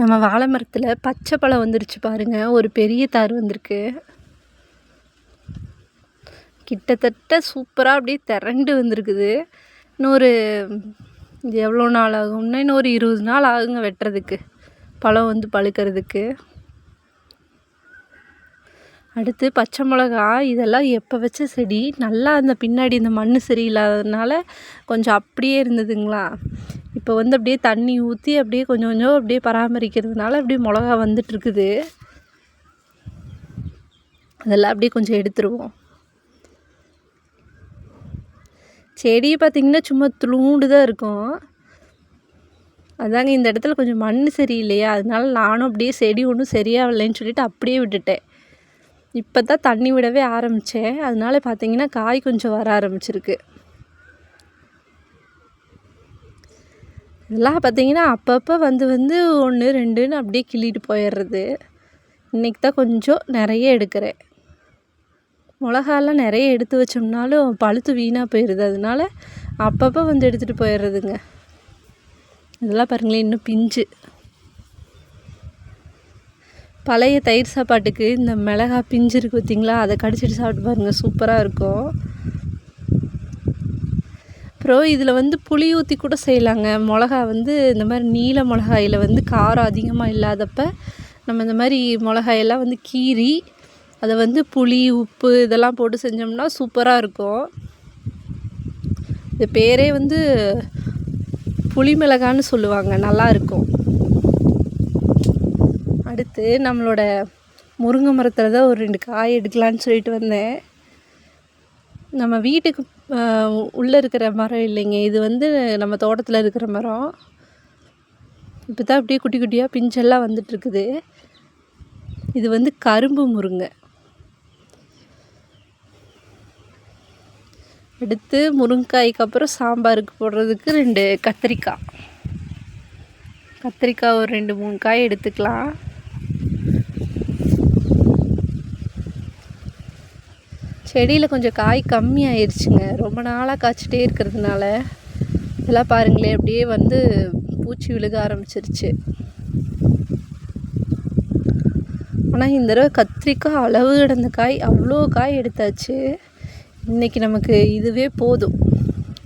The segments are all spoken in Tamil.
நம்ம வாழை மரத்தில் பச்சை பழம் வந்துருச்சு பாருங்கள் ஒரு பெரிய தார் வந்திருக்கு. கிட்டத்தட்ட சூப்பராக அப்படியே திரண்டு வந்திருக்குது. இன்னொரு இது எவ்வளோ நாள் ஆகும்னா இன்னொரு இருபது நாள் ஆகுங்க வெட்டுறதுக்கு. பழம் வந்து பழுக்கிறதுக்கு. அடுத்து பச்சை மிளகா. இதெல்லாம் எப்போ வச்ச செடி? நல்லா அந்த பின்னாடி இந்த மண் சரியில்லாததுனால கொஞ்சம் அப்படியே இருந்ததுங்களா? இப்போ வந்து அப்படியே தண்ணி ஊற்றி அப்படியே கொஞ்சம் கொஞ்சம் அப்படியே பராமரிக்கிறதுனால அப்படியே மிளகா வந்துட்டுருக்குது. அதெல்லாம் அப்படியே கொஞ்சம் எடுத்துருவோம். செடி பார்த்திங்கன்னா சும்மா துளூண்டு தான் இருக்கும். அதாங்க இந்த இடத்துல கொஞ்சம் மண் சரியில்லையா? அதனால நானும் அப்படியே செடி ஒன்றும் சரியாகலைன்னு சொல்லிட்டு அப்படியே விட்டுட்டேன். இப்போ தான் தண்ணி விடவே ஆரம்பித்தேன் அதனால பார்த்திங்கன்னா காய் கொஞ்சம் வர ஆரம்பிச்சிருக்கு. இதெல்லாம் பார்த்திங்கன்னா அப்பப்போ வந்து வந்து ஒன்று ரெண்டுன்னு அப்படியே கிள்ளிட்டு போயிடுறது. இன்றைக்கி தான் கொஞ்சம் நிறைய எடுக்கிறேன். மிளகாலாம் நிறைய எடுத்து வச்சோம்னாலும் பழுத்து வீணாக போயிடுது. அதனால அப்பப்போ வந்து எடுத்துகிட்டு போயிடுறதுங்க. இதெல்லாம் பாருங்களேன் இன்னும் பிஞ்சு. பழைய தயிர் சாப்பாட்டுக்கு இந்த மிளகா பிஞ்சு இருக்குது பார்த்தீங்களா? அதை கடிச்சிட்டு சாப்பிட்டு பாருங்கள் சூப்பராக இருக்கும். அப்புறம் இதில் வந்து புளி ஊற்றி கூட செய்யலாங்க. மிளகா வந்து இந்த மாதிரி நீல மிளகாயில் வந்து காரம் அதிகமாக இல்லாதப்ப நம்ம இந்த மாதிரி மிளகாயெல்லாம் வந்து கீறி அதை வந்து புளி உப்பு இதெல்லாம் போட்டு செஞ்சோம்னா சூப்பராக இருக்கும். இது பேரே வந்து புளி மிளகான்னு சொல்லுவாங்க. நல்லாயிருக்கும் அடுத்து நம்மளோட முருங்கை மரத்தில் தான் ஒரு ரெண்டு காய் எடுக்கலான்னு சொல்லிட்டு வந்தேன். நம்ம வீட்டுக்கு உள்ளே இருக்கிற மரம் இல்லைங்க. இது வந்து நம்ம தோட்டத்தில் இருக்கிற மரம். இப்போ தான் அப்படியே குட்டி குட்டியாக பிஞ்செல்லாம் வந்துட்டுருக்குது. இது வந்து கரும்பு முருங்கை. எடுத்து முருங்கைக்காய்க்கு அப்புறம் சாம்பாருக்கு போடுறதுக்கு ரெண்டு கத்திரிக்காய். கத்திரிக்காய் ஒரு ரெண்டு மூணு காய் எடுத்துக்கலாம். செடியில் கொஞ்சம் காய் கம்மியாயிருச்சுங்க. ரொம்ப நாளாக காய்ச்சிட்டே இருக்கிறதுனால. இதெல்லாம் பாருங்களேன் அப்படியே வந்து பூச்சி விழுக ஆரம்பிச்சிருச்சு. ஆனால் இந்த தடவை கத்திரிக்காய் அளவு கிடந்த காய் அவ்வளோ காய் எடுத்தாச்சு. இன்றைக்கி நமக்கு இதுவே போதும்.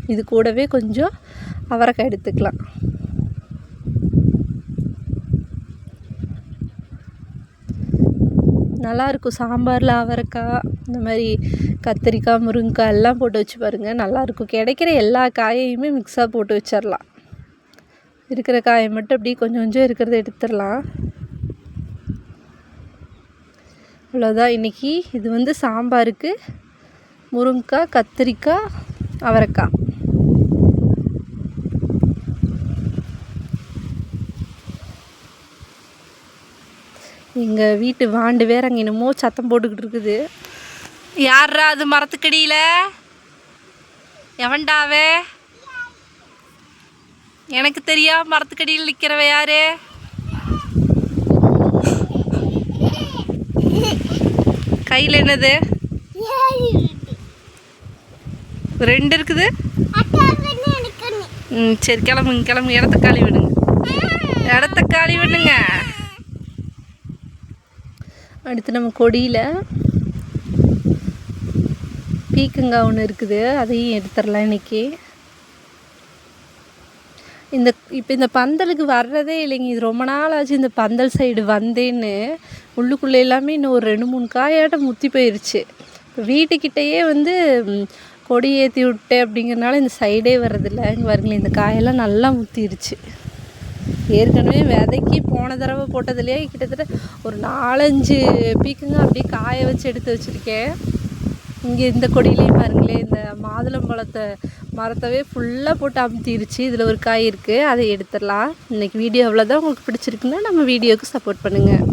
இது கூடவே கொஞ்சம் அவரைக்காய் எடுத்துக்கலாம். நல்லாயிருக்கும். சாம்பாரில் அவரைக்காய் இந்த மாதிரி கத்திரிக்காய் முருங்கைக்காய் எல்லாம் போட்டு வச்சு பாருங்கள் நல்லாயிருக்கும். கிடைக்கிற எல்லா காயையுமே மிக்ஸாக போட்டு வச்சிடலாம் இருக்கிற காயை மட்டும் அப்படியே கொஞ்சம் கொஞ்சம் இருக்கிறத எடுத்துடலாம் அவ்வளோதான் இன்றைக்கி இது வந்து சாம்பாருக்கு முருங்கைக்காய் கத்திரிக்காய் அவரைக்காய். எங்கள் வீட்டு வாண்டு வேற அங்கே என்னமோ சத்தம் போட்டுக்கிட்டு இருக்குது. யார்ரா அது மரத்துக்கடியில்? எவன்டாவே? எனக்கு தெரியா மரத்துக்கடியில் நிற்கிறவ யாரு? கையில் என்னது? ரெண்டு இருக்குது. ம் சரி கிளம்புங்க கிளம்புங்க. இடத்த காலி விடுங்க. இடத்த காலி விடுங்க. அடுத்து நம்ம கொடியில் பீக்கங்காய் ஒன்று இருக்குது. அதையும் எடுத்துடலாம் இன்றைக்கி இந்த இப்போ இந்த பந்தலுக்கு வர்றதே இல்லைங்க. இது ரொம்ப நாள் ஆச்சு இந்த பந்தல் சைடு வந்தேன்னு. உள்ளுக்குள்ளே எல்லாமே இன்னும் ஒரு ரெண்டு மூணு காயாட்டம் முத்தி போயிடுச்சு இப்போ வீட்டுக்கிட்டேயே வந்து கொடி ஏற்றி விட்டேன் அப்படிங்கிறனால இந்த சைடே வர்றதில்ல. இங்கே பாருங்களேன் இந்த காயெல்லாம் நல்லா முத்திருச்சு. ஏற்கனவே விதைக்கி போன தடவை போட்டதுலேயே கிட்டத்தட்ட ஒரு நாலஞ்சு பீக்குங்க அப்படியே காய வச்சு எடுத்து வச்சுருக்கேன். இங்கே இந்த கொடியிலையும் பாருங்களேன் இந்த மாதுளம்பழத்தை மரத்தவே ஃபுல்லாக போட்டு அமுத்திருச்சு. இதில் ஒரு காய் இருக்குது அதை எடுத்துடலாம். இன்றைக்கி வீடியோ அவ்வளோதான் உங்களுக்கு பிடிச்சிருக்குன்னா நம்ம வீடியோவுக்கு சப்போர்ட் பண்ணுங்கள்